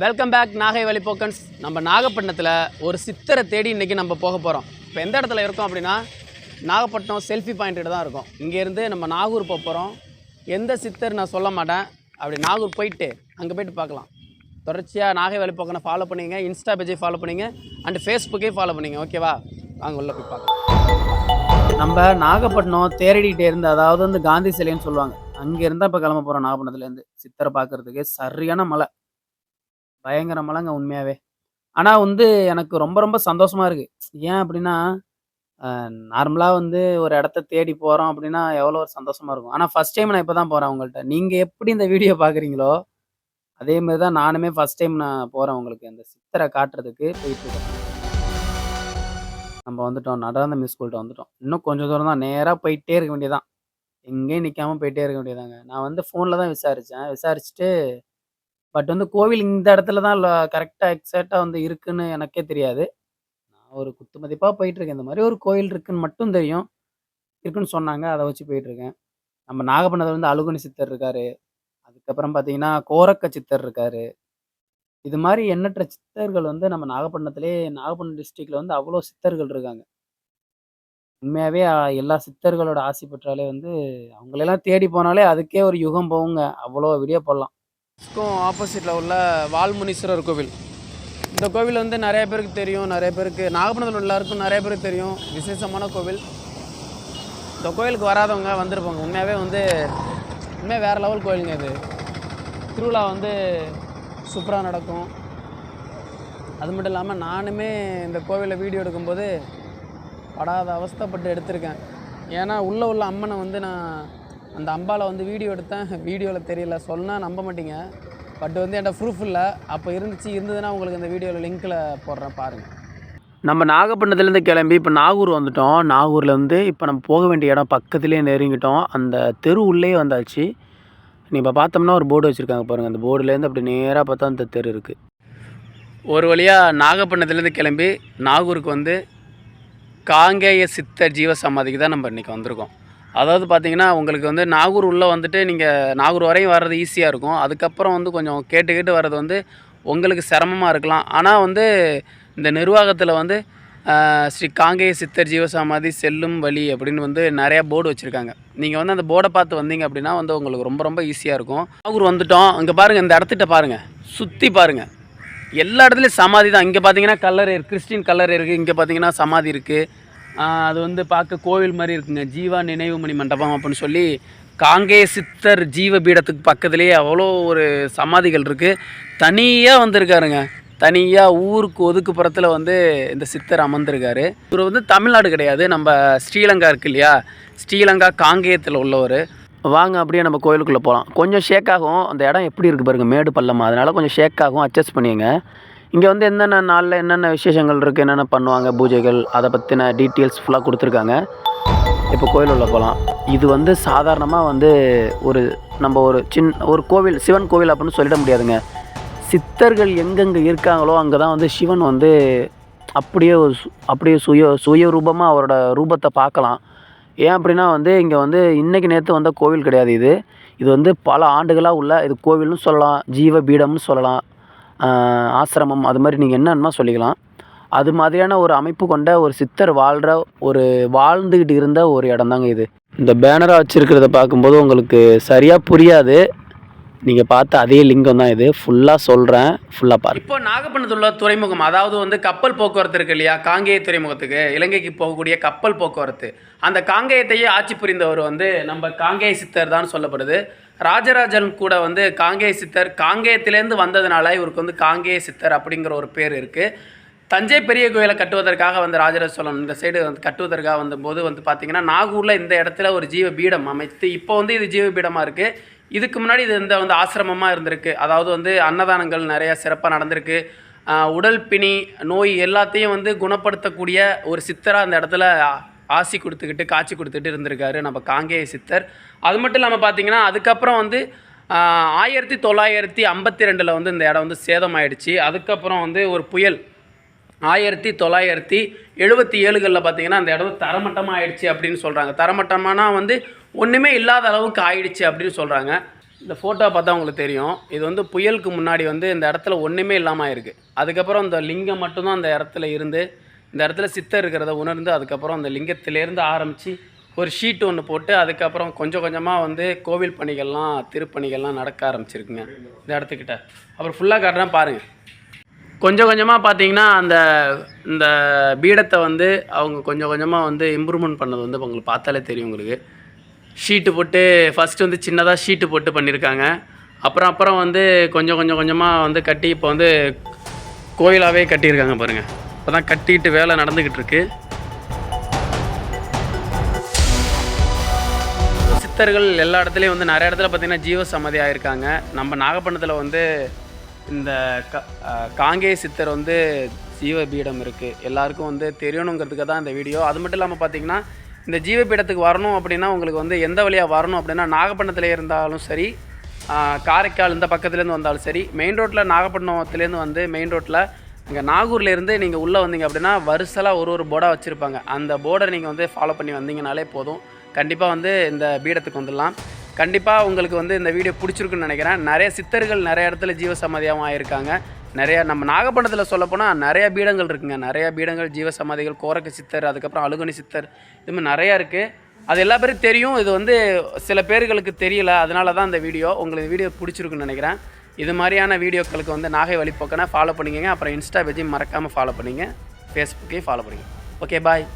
Welcome back Nagai வழிபோக்கன்ஸ் நம்ம நாகப்பட்டினத்தில் ஒரு சித்தரை தேடி இன்றைக்கி நம்ம போக போகிறோம் இப்போ எந்த இடத்துல இருக்கோம் அப்படின்னா நாகப்பட்டினம் செல்ஃபி பாயிண்ட்டு தான் இருக்கும். இங்கேருந்து நம்ம நாகூர் போக போகிறோம் எந்த சித்தர் நான் சொல்ல மாட்டேன். அப்படி நாகூர் போயிட்டு அங்கே போயிட்டு பார்க்கலாம். தொடர்ச்சியாக நாகை வழிபோக்கனை ஃபாலோ பண்ணிங்க இன்ஸ்டா பேஜை ஃபாலோ பண்ணிங்க அண்ட் ஃபேஸ்புக்கே ஃபாலோ பண்ணிங்க. ஓகேவா வாங்க உள்ளே போய் பார்க்கலாம். நம்ம நாகப்பட்டினம் தேரடிகிட்டே இருந்து அதாவது வந்து காந்தி சிலைன்னு சொல்லுவாங்க. அங்கே இருந்தால் இப்போ கிளம்ப போகிறோம் நாகப்பட்டினத்துலேருந்து. சித்தரை பார்க்குறதுக்கு சரியான மலை. பயங்கர மலைங்க உண்மையாகவே ஆனால் வந்து எனக்கு ரொம்ப ரொம்ப சந்தோஷமாக இருக்குது ஏன் அப்படின்னா நார்மலாக வந்து ஒரு இடத்த தேடி போகிறோம் அப்படின்னா எவ்வளோ ஒரு சந்தோஷமாக இருக்கும். ஆனால் ஃபஸ்ட் டைம் நான் இப்போ தான் போகிறேன் உங்கள்கிட்ட நீங்கள் எப்படி இந்த வீடியோ பார்க்குறீங்களோ அதே மாதிரி தான் நானுமே ஃபஸ்ட் டைம் நான் போகிறேன் உங்களுக்கு. அந்த சித்தரை காட்டுறதுக்கு போயிட்டுருக்கேன். நம்ம வந்துட்டோம். நடராந்த மிஸ் ஸ்கூல்கிட்ட வந்துட்டோம். இன்னும் கொஞ்சம் தூரம் தான். நேராக போயிட்டே இருக்க வேண்டியதான் எங்கேயும் நிற்காம போயிட்டே இருக்க வேண்டியதாங்க நான் வந்து ஃபோனில் தான் விசாரித்தேன் விசாரிச்சுட்டு பட் வந்து கோவில் இந்த இடத்துல தான் கரெக்டாக எக்ஸாக்டாக வந்து இருக்குன்னு எனக்கே தெரியாது. நான் ஒரு குத்து மதிப்பாக போயிட்டுருக்கேன். இந்த மாதிரி ஒரு கோயில் இருக்குன்னு மட்டும் தெரியும். இருக்குன்னு சொன்னாங்க. அதை வச்சு போயிட்டுருக்கேன். நம்ம நாகப்பட்டினத்தில் வந்து அழுகுனி சித்தர் இருக்காரு. அதுக்கப்புறம் பார்த்தீங்கன்னா கோரக்க சித்தர் இருக்காரு. இது மாதிரி எண்ணற்ற சித்தர்கள் வந்து நம்ம நாகப்பட்டினத்திலே நாகப்பட்டினம் டிஸ்ட்ரிக்டில் வந்து அவ்வளோ சித்தர்கள் இருக்காங்க. உண்மையாகவே எல்லா சித்தர்களோட ஆசை பெற்றாலே வந்து அவங்களெல்லாம் தேடி போனாலே அதுக்கே ஒரு யுகம் போகுங்க. அவ்வளோ வீடியோ போடலாம். ஆப்போசிட்டில் உள்ள வால்முனீஸ்வரர் கோவில். இந்த கோவில் வந்து நிறைய பேருக்கு தெரியும் நிறைய பேருக்கு நாகப்பட்டினத்தில் உள்ளாருக்கும் நிறைய பேருக்கு தெரியும். விசேஷமான கோவில். இந்த கோயிலுக்கு வராதவங்க வந்திருப்பாங்க. உண்மையாகவே வந்து உண்மையாக வேறு லெவல் கோயிலுங்க இது. திருவிழா வந்து சூப்பராக நடக்கும். அது மட்டும் இல்லாமல் நானுமே இந்த கோவிலில் வீடியோ எடுக்கும்போது படாத அவஸ்தைப்பட்டு எடுத்திருக்கேன். ஏன்னா உள்ளே உள்ள அம்மனை வந்து நான் அந்த அம்பாவில் வந்து வீடியோ எடுத்தேன். வீடியோவில் தெரியல. சொன்னால் நம்ப மாட்டீங்க. பட் வந்து என்கிட்ட ப்ரூஃப் இல்லை. அப்போ இருந்துச்சு இருந்ததுன்னா உங்களுக்கு இந்த வீடியோவில் லிங்க்கில் போடுறேன் பாருங்கள் நம்ம நாகப்பட்டினத்துலேருந்து கிளம்பி இப்போ நாகூர் வந்துட்டோம். நாகூர்லேருந்து இப்போ நம்ம போக வேண்டிய இடம் பக்கத்துலேயே நெருங்கிட்டோம். அந்த தெரு உள்ளே வந்தாச்சு. நீ இப்போ பார்த்தோம்னா ஒரு போர்டு வச்சுருக்காங்க பாருங்கள் அந்த போர்டுலேருந்து அப்படி நேராக பார்த்தா அந்த தெரு இருக்குது ஒரு வழியாக நாகப்பட்டினத்துலேருந்து கிளம்பி நாகூருக்கு வந்து காங்கேய சித்தர் ஜீவ சமாதிக்கு தான் நம்ம இன்றைக்கி வந்திருக்கோம். அதாவது பார்த்தீங்கன்னா உங்களுக்கு வந்து நாகூர் உள்ளே வந்துட்டு நீங்கள் நாகூர் வரையும் வர்றது ஈஸியாக இருக்கும். அதுக்கப்புறம் வந்து கொஞ்சம் கேட்டு கேட்டு வர்றது வந்து உங்களுக்கு சிரமமாக இருக்கலாம். ஆனால் வந்து இந்த நிர்வாகத்தில் வந்து ஸ்ரீ காங்கேய சித்தர் ஜீவசமாதி செல்லும் வழி அப்படின்னு வந்து நிறையா போர்டு வச்சுருக்காங்க. நீங்கள் வந்து அந்த போர்டை பார்த்து வந்தீங்க அப்படின்னா வந்து உங்களுக்கு ரொம்ப ரொம்ப ஈஸியாக இருக்கும். நாகூர் வந்துட்டோம். இங்கே பாருங்கள் இந்த இடத்துட்ட பாருங்கள் சுற்றி பாருங்கள் எல்லா இடத்துலையும் சமாதி தான். இங்கே பார்த்தீங்கன்னா கல்லறை இருக்குது கிறிஸ்டின் கல்லறை இருக்குது இங்கே பார்த்தீங்கன்னா சமாதி இருக்குது அது வந்து பார்க்க கோவில் மாதிரி இருக்குங்க. ஜீவா நினைவுமணி மண்டபம் அப்படின்னு சொல்லி காங்கேய சித்தர் ஜீவ பீடத்துக்கு பக்கத்துலேயே அவ்வளோ ஒரு சமாதிகள் இருக்குது தனியாக வந்திருக்காருங்க. தனியாக ஊருக்கு ஒதுக்குப்புறத்தில் வந்து இந்த சித்தர் அமர்ந்திருக்காரு. இவர் வந்து தமிழ்நாடு கிடையாது. நம்ம ஸ்ரீலங்கா இருக்கு இல்லையா? ஸ்ரீலங்கா காங்கேயத்தில் உள்ளவர். வாங்க அப்படியே நம்ம கோயிலுக்குள்ளே போகலாம் கொஞ்சம் ஷேக் ஆகும். அந்த இடம் எப்படி இருக்குது பாருங்கள் மேடு பள்ளமாக அதனால் கொஞ்சம் ஷேக் ஆகும். அட்ஜஸ்ட் பண்ணிங்க இங்கே வந்து என்னென்ன நாளில் என்னென்ன விசேஷங்கள் இருக்குது என்னென்ன பண்ணுவாங்க பூஜைகள் அதை பற்றின டீட்டெயில்ஸ் ஃபுல்லாக கொடுத்துருக்காங்க. இப்போ கோயில் உள்ள போகலாம் இது வந்து சாதாரணமாக வந்து ஒரு நம்ம ஒரு சின்ன ஒரு கோவில் சிவன் கோவில் அப்படின்னு சொல்லிட முடியாதுங்க. சித்தர்கள் எங்கெங்கே இருக்காங்களோ அங்கே தான் வந்து சிவன் வந்து அப்படியே ஒரு சு- அப்படியே சுய சுய ரூபமாக அவரோட ரூபத்தை பார்க்கலாம். ஏன் அப்படின்னா வந்து இங்கே வந்து இன்றைக்கி நேற்று வந்த கோவில் கிடையாது இது. இது வந்து பல ஆண்டுகளாக உள்ள இது கோவில்னு சொல்லலாம் ஜீவ பீடம்னு சொல்லலாம். ஆசிரமம் அது மாதிரி நீங்கள் என்னென்ன சொல்லிக்கலாம். அது மாதிரியான ஒரு அமைப்பு கொண்ட ஒரு சித்தர் வாழ்கிற ஒரு வாழ்ந்துக்கிட்டு இருந்த ஒரு இடம் தாங்க இது. இந்த பேனராக வச்சுருக்கிறத பார்க்கும்போது உங்களுக்கு சரியாக புரியாது. நீங்கள் பார்த்த அதே லிங்கம் தான் இது. ஃபுல்லாக சொல்கிறேன் ஃபுல்லாக பாரு இப்போ நாகப்பட்டினத்தில் உள்ள துறைமுகம் அதாவது வந்து கப்பல் போக்குவரத்து இருக்கு இல்லையா? காங்கேய துறைமுகத்துக்கு இலங்கைக்கு போகக்கூடிய கப்பல் போக்குவரத்து. அந்த காங்கேயத்தையே ஆட்சி புரிந்தவர் வந்து நம்ம காங்கேய சித்தர் தான் சொல்லப்படுது. ராஜராஜன் கூட வந்து காங்கேய சித்தர் காங்கேயத்திலேருந்து வந்ததுனால இவருக்கு வந்து காங்கேய சித்தர் அப்படிங்கிற ஒரு பேர் இருக்குது தஞ்சை பெரிய கோயிலை கட்டுவதற்காக வந்து ராஜராஜ சோழன் இந்த சைடு வந்து கட்டுவதற்காக வந்தபோது வந்து பார்த்திங்கன்னா நாகூரில் இந்த இடத்துல ஒரு ஜீவ பீடம் அமைத்து இப்போ வந்து இது ஜீவ பீடமாக இருக்குது இதுக்கு முன்னாடி இது இந்த வந்து ஆசிரமமாக இருந்திருக்கு. அதாவது வந்து அன்னதானங்கள் நிறையா சிறப்பாக நடந்திருக்கு. உடல் பிணி நோய் எல்லாத்தையும் வந்து குணப்படுத்தக்கூடிய ஒரு சித்தராக அந்த இடத்துல ஆசி கொடுத்துக்கிட்டு காட்சி கொடுத்துட்டு இருந்திருக்காரு நம்ம காங்கேய சித்தர். அது மட்டும் இல்லாமல் பார்த்தீங்கன்னா அதுக்கப்புறம் வந்து ஆயிரத்தி தொள்ளாயிரத்தி ஐம்பத்தி ரெண்டில் வந்து இந்த இடம் வந்து சேதமாயிடுச்சு. அதுக்கப்புறம் வந்து ஒரு புயல் ஆயிரத்தி தொள்ளாயிரத்தி எழுபத்தி ஏழுகளில் பார்த்தீங்கன்னா அந்த இடம் தரமட்டமாக ஆயிடுச்சு அப்படின்னு சொல்கிறாங்க தரமட்டமானா வந்து ஒன்றுமே இல்லாத அளவுக்கு ஆயிடுச்சு அப்படின்னு சொல்கிறாங்க இந்த ஃபோட்டோ பார்த்தா உங்களுக்கு தெரியும். இது வந்து புயலுக்கு முன்னாடி வந்து இந்த இடத்துல ஒன்றுமே இல்லாமல் இருக்குது அதுக்கப்புறம் இந்த லிங்கம் மட்டும்தான் அந்த இடத்துல இருந்து இந்த இடத்துல சித்தர் இருக்கிறத உணர்ந்து அதுக்கப்புறம் அந்த லிங்கத்திலேருந்து ஆரம்பித்து ஒரு ஷீட் ஒன்று போட்டு அதுக்கப்புறம் கொஞ்சம் கொஞ்சமாக வந்து கோவில் பணிகள்லாம் திருப்பணிகள்லாம் நடக்க ஆரம்பிச்சிருக்குங்க. இந்த இடத்துக்கிட்ட. அப்புறம் ஃபுல்லாக காட்டுறேன் பாருங்கள் கொஞ்சம் கொஞ்சமாக பார்த்தீங்கன்னா அந்த இந்த பீடத்தை வந்து அவங்க கொஞ்சம் கொஞ்சமாக வந்து இம்ப்ரூவ்மெண்ட் பண்ணது வந்து உங்களுக்கு பார்த்தாலே தெரியும் உங்களுக்கு. ஷீட்டு போட்டு ஃபஸ்ட்டு வந்து சின்னதாக ஷீட்டு போட்டு பண்ணியிருக்காங்க அப்புறம் அப்புறம் வந்து கொஞ்சம் கொஞ்சம் கொஞ்சமாக வந்து கட்டி இப்போ வந்து கோயிலாகவே கட்டியிருக்காங்க பாருங்கள் இப்போ தான் கட்டிட்டு வேலை நடந்துக்கிட்டு இருக்கு. சித்தர்கள் எல்லா இடத்துலையும் வந்து நிறைய இடத்துல பார்த்தீங்கன்னா ஜீவ சம்மதி ஆயிருக்காங்க. நம்ம நாகப்பட்டினத்தில் வந்து இந்த க காங்கேய சித்தர் வந்து ஜீவ பீடம் இருக்குது எல்லாருக்கும் வந்து தெரியணுங்கிறதுக்கு தான் இந்த வீடியோ. அது மட்டும் இல்லாமல் பார்த்தீங்கன்னா இந்த ஜீவ பீடத்துக்கு வரணும் அப்படின்னா உங்களுக்கு வந்து எந்த வழியாக வரணும் அப்படின்னா நாகப்பட்டினத்தில் இருந்தாலும் சரி காரைக்கால் இந்த பக்கத்துலேருந்து வந்தாலும் சரி மெயின் ரோட்டில் நாகப்பட்டினத்துலேருந்து வந்து மெயின் ரோட்டில் இங்கே நாகூர்லேருந்து நீங்கள் உள்ளே வந்தீங்க அப்படின்னா வருசலாக ஒரு ஒரு போர்டாக வச்சுருப்பாங்க. அந்த போர்டை நீங்கள் வந்து ஃபாலோ பண்ணி வந்தீங்கனாலே போதும். கண்டிப்பாக வந்து இந்த பீடத்துக்கு வந்துடலாம். கண்டிப்பாக உங்களுக்கு வந்து இந்த வீடியோ பிடிச்சிருக்குன்னு நினைக்கிறேன். நிறைய சித்தர்கள் நிறைய இடத்துல ஜீவசமாதியாகவும் ஆயிருக்காங்க. நிறையா நம்ம நாகப்பட்டினத்தில் சொல்லப்போனால் நிறைய பீடங்கள் இருக்குங்க. நிறைய பீடங்கள் ஜீவசமாதிகள் கோரக்க சித்தர் அதுக்கப்புறம் அழுகணி சித்தர் இது மாதிரி நிறையா இருக்குது அது எல்லா பேரும் தெரியும். இது வந்து சில பேர்களுக்கு தெரியல. அதனால தான் இந்த வீடியோ. உங்களுக்கு வீடியோ பிடிச்சிருக்குன்னு நினைக்கிறேன். இது மாதிரியான வீடியோக்களுக்கு வந்து நாகை வழிபோக்கனை ஃபாலோ பண்ணிக்கங்க. அப்புறம் இன்ஸ்டா பேஜையும் மறக்காமல் ஃபாலோ பண்ணிங்க. ஃபேஸ்புக்கையும் ஃபாலோ பண்ணிங்க. Okay bye